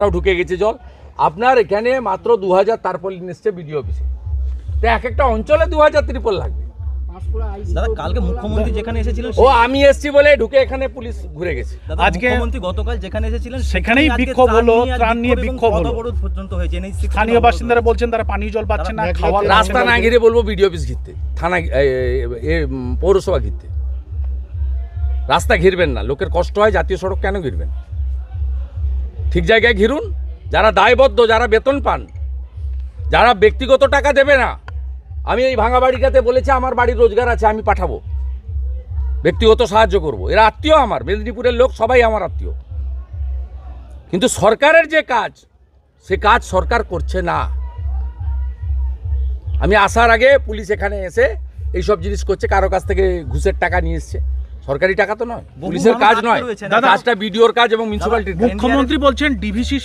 তাও ঢুকে গেছে জল। আপনার এখানে মাত্র দু হাজার তারপলিন এসছে বিডিও অফিসে। তো এক একটা অঞ্চলে দু হাজার ত্রিপল লাগবে। দাদা কালকে মুখ্যমন্ত্রী যেখানে এসেছিলেন ও আমি এসছি বলে ঢুকে এখানে পুলিশ ঘুরে গেছে। আজকে- মুখ্যমন্ত্রী গতকাল যেখানে এসেছিলেন সেখানেই বিক্ষোভ হলো, ত্রাণ নিয়ে বিক্ষোভ হলো। পথঅবরোধ পর্যন্ত হয়েছে স্থানীয় বাসিন্দারা বলছেন তারা পানীয় জল পাচ্ছে না রাস্তা না ঘিরে বলব বিডিও অফিস ঘিরতে। থানা পৌরসভা ঘিরতে। রাস্তা ঘিরবেন না লোকের কষ্ট হয় জাতীয় সড়ক কেন ঘিরবেন? ঠিক জায়গায় ঘিরুন। যারা দায়বদ্ধ, যারা বেতন পান, যারা ব্যক্তিগত টাকা দেবে না, আমি এই ভাঙা বাড়িটাতে বলেছি, আমার বাড়ির রোজগার আছে, আমি পাঠাবো। ব্যক্তিগত সাহায্য করব। এরা আত্মীয় আমার, মেদিনীপুরের লোক সবাই আমার আত্মীয়। কিন্তু সরকারের যে কাজ, সে কাজ সরকার করছে না। আমি আসার আগে পুলিশ এখানে এসে এইসব জিনিস করছে, কারও কাছ থেকে ঘুষের টাকা নিয়ে এসছে। সরকারি টাকা তো নয় পুলিশের কাজ নয়। কাজটা বিডিওর কাজ এবং মিউনিসিপ্যালিটির কাজ। মুখ্যমন্ত্রী বলছেন ডিভিসি